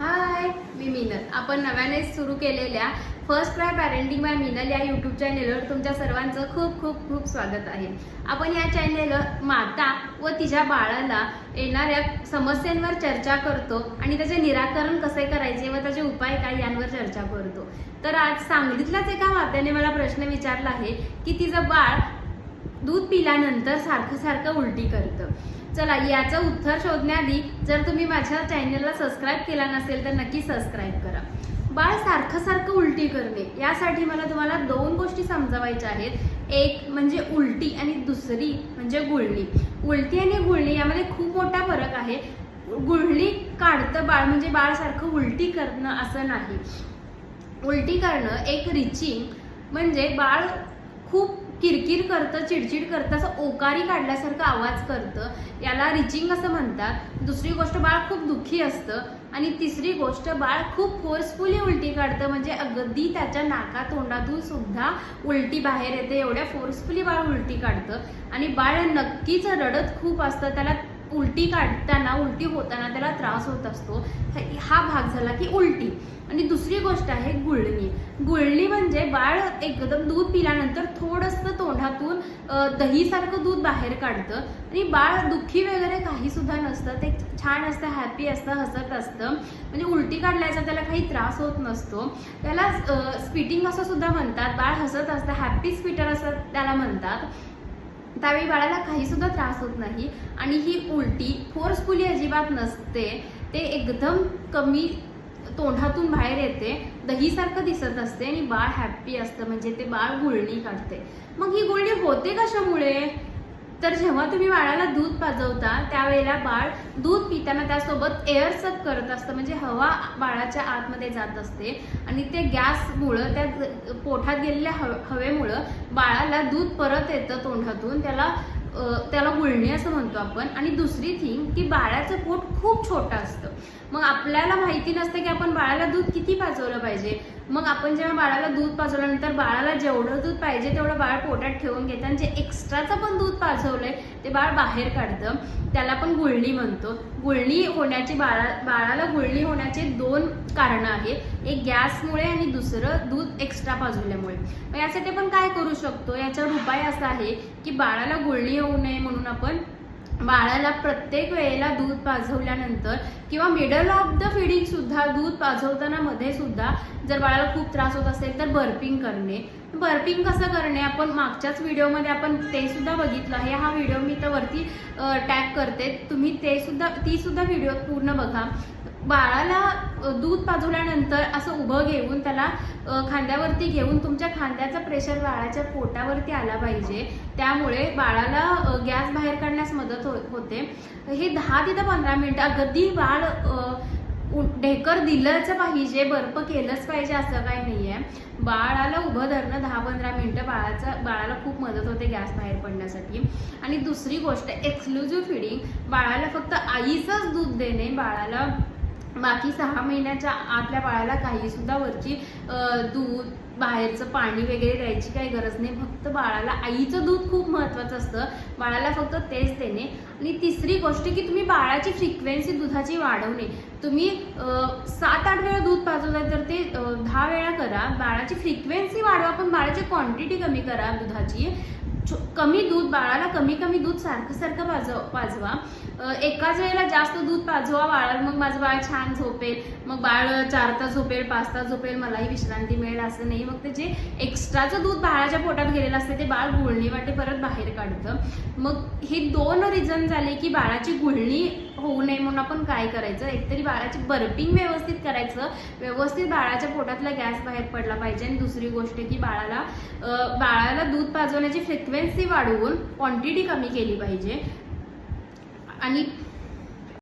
हाय मी मिनल. आपण नव्याने सुरू केलेल्या first cry parenting by Minal या यूट्यूब चॅनेलवर तुमच्या सर्वांचं खूप खूप खूप स्वागत आहे. आपण या चॅनेलवर माता व तिच्या बाळाला येणाऱ्या समस्यांवर चर्चा करतो आणि त्याचे निराकरण कसे करायचे व त्याचे उपाय काय यांवर चर्चा करतो. तर आज सांगलीतल्याच एका मात्याने मला प्रश्न विचारला आहे की तिचं बाळ दूध पिल्यानंतर सारखं सारखं उलटी करतं. चला याचं उत्तर शोधण्याआधी जर तुम्ही माझ्या चॅनलला सबस्क्राईब केला नसेल तर नक्की सबस्क्राईब करा. बाळ सारखं सारखं उलटी करणे यासाठी मला तुम्हाला दोन गोष्टी समजावायच्या आहेत. एक म्हणजे उलटी आणि दुसरी म्हणजे गुळणी. उलटी आणि गुळणी यामध्ये खूप मोठा फरक आहे. गुळणी काढतं बाळ म्हणजे बाळ सारखं उलटी करणं असं नाही. उलटी करणं एक रिचिंग म्हणजे बाळ खूप किरकिर करतं चिडचिड करतं असं ओकारी काढल्यासारखं आवाज करतं. याला रिचिंग असं म्हणतात. दुसरी गोष्ट बाळ खूप दुःखी असतं. आणि तिसरी गोष्ट बाळ खूप फोर्सफुली उलटी काढतं. म्हणजे अगदी त्याच्या नाका तोंडातून सुद्धा उलटी बाहेर येते. एवढ्या फोर्सफुली बाळ उलटी काढतं. आणि बाळ नक्कीच रडत खूप असतं. त्याला उलटी काढताना उलटी होताना त्याला त्रास होत असतो. हा भाग झाला की उलटी. आणि दुसरी गोष्ट आहे गुळणी. गुळणी म्हणजे बाळ एकदम दूध पिल्यानंतर थोडंसं तोंडातून दहीसारखं दूध बाहेर काढतं. आणि बाळ दुःखी वगैरे काही सुद्धा नसतं. ते छान असतं हॅपी असतं हसत असतं. म्हणजे उलटी काढल्याचा त्याला काही त्रास होत नसतो. त्याला स्पिटिंग असं सुद्धा म्हणतात. बाळ हसत असतं हॅपी स्पिटर असं त्याला म्हणतात. त्यावेळी बाळाला काहीसुद्धा त्रास होत नाही. आणि ही उलटी फोर्सफुली अजिबात नसते. ते एकदम कमी तोंडातून बाहेर येते. दहीसारखं दिसत असते आणि बाळ हॅप्पी असतं. म्हणजे ते बाळ गुळणी काढते. मग ही गुळणी होते कशामुळे? तर जेव्हा तुम्ही बाळाला दूध पाजवता त्यावेळेला बाळ दूध पिताना त्यासोबत एअर सप करत असतं. म्हणजे हवा बाळाच्या आतमध्ये जात असते. आणि ते गॅसमुळं त्या पोटात गेलेल्या हव हवेमुळं बाळाला दूध परत येतं तोंडातून. त्याला त्याला गुळणी असं म्हणतो आपण. आणि दुसरी थिंग की बाळाचं पोट खूप छोटं असतं. मग आपल्याला माहिती नसतं की आपण बाळाला दूध किती पाजवलं पाहिजे. मग आपण जेव्हा बाळाला दूध पाजवल्यानंतर बाळाला जेवढं दूध पाहिजे तेवढं बाळ पोटात ठेवून घेतं आणि जे एक्स्ट्राचं पण दूध पाजवलंय ते बाळ बाहेर काढतं. त्याला पण गुळणी म्हणतो. गुळणी होण्याची बाळा बाळाला गुळणी होण्याचे दोन कारणं आहेत. एक गॅसमुळे आणि दुसरं दूध एक्स्ट्रा पाजवल्यामुळे. मग यासाठी आपण काय करू शकतो? याच्यावर उपाय असा आहे की बाळाला गुळणी होऊ नये म्हणून आपण बाळाला प्रत्येक वेळेला दूध पाजवल्यानंतर किंवा मिडल ऑफ द फिडिंग सुद्धा दूध पाजवताना मध्ये सुद्धा जर बाळाला खूप त्रास होत असेल तर बर्पिंग करणे. बर्पिंग कसं करणे? आपण मागच्याच व्हिडिओमध्ये आपण ते सुद्धा बघितलं आहे. हा व्हिडिओ मी तर वरती टॅग करते. तुम्ही ते सुद्धा ती सुद्धा व्हिडिओ पूर्ण बघा. बाळाला दूध पाजवल्यानंतर असं उभं घेऊन त्याला खांद्यावरती घेऊन तुमच्या खांद्याचा प्रेशर बाळाच्या पोटावरती आला पाहिजे. त्यामुळे बाळाला गॅस बाहेर काढण्यास मदत हो होते. हे दहा ते पंधरा मिनिटं अगदी बाळ उ- ढेकर दिलंच पाहिजे बर्फ केलंच पाहिजे असं काही नाही आहे बाळाला उभं धरणं दहा पंधरा मिनिटं बाळाचा बाळाला खूप मदत होते गॅस बाहेर पडण्यासाठी. आणि दुसरी गोष्ट एक्सक्लुझिव्ह फिडिंग बाळाला फक्त आईचंच दूध देणे बाळाला बाकी सहा महिन्याच्या आतल्या बाळाला काही सुद्धा वरची दूध बाहेरचं पाणी वगैरे द्यायची काही गरज नाही. फक्त बाळाला आईचं दूध खूप महत्त्वाचं असतं. बाळाला फक्त तेच देणे. आणि तिसरी गोष्ट की तुम्ही बाळाची फ्रिक्वेन्सी दुधाची वाढवणे. तुम्ही सात आठ वेळा दूध पाजवताय तर ते दहा वेळा करा. बाळाची फ्रिक्वेन्सी वाढवा पण बाळाची क्वांटिटी कमी करा दुधाची. कमी दूध बाळाला कमी कमी दूध सारखं सारखं पाजव पाजवा एकाच वेळेला जास्त दूध पाजवा बाळाला मग माझं बाळ छान झोपेल. मग बाळ चार तास झोपेल पाच तास झोपेल मलाही विश्रांती मिळेल असं नाही. मग ते जे एक्स्ट्राचं दूध बाळाच्या पोटात गेलेलं असतं ते बाळ गुळणी वाटे परत बाहेर काढतं. मग हे दोन रिझन झाले की बाळाची गुळणी होऊ नये म्हणून आपण काय करायचं? एकतरी बाळाची बर्पिंग व्यवस्थित करायचं. व्यवस्थित बाळाच्या पोटातला गॅस बाहेर पडला पाहिजे. आणि दुसरी गोष्ट की बाळाला बाळाला दूध पाजवण्याची फ्रिक्वेन्सी वाढवून क्वांटिटी कमी केली पाहिजे. आणि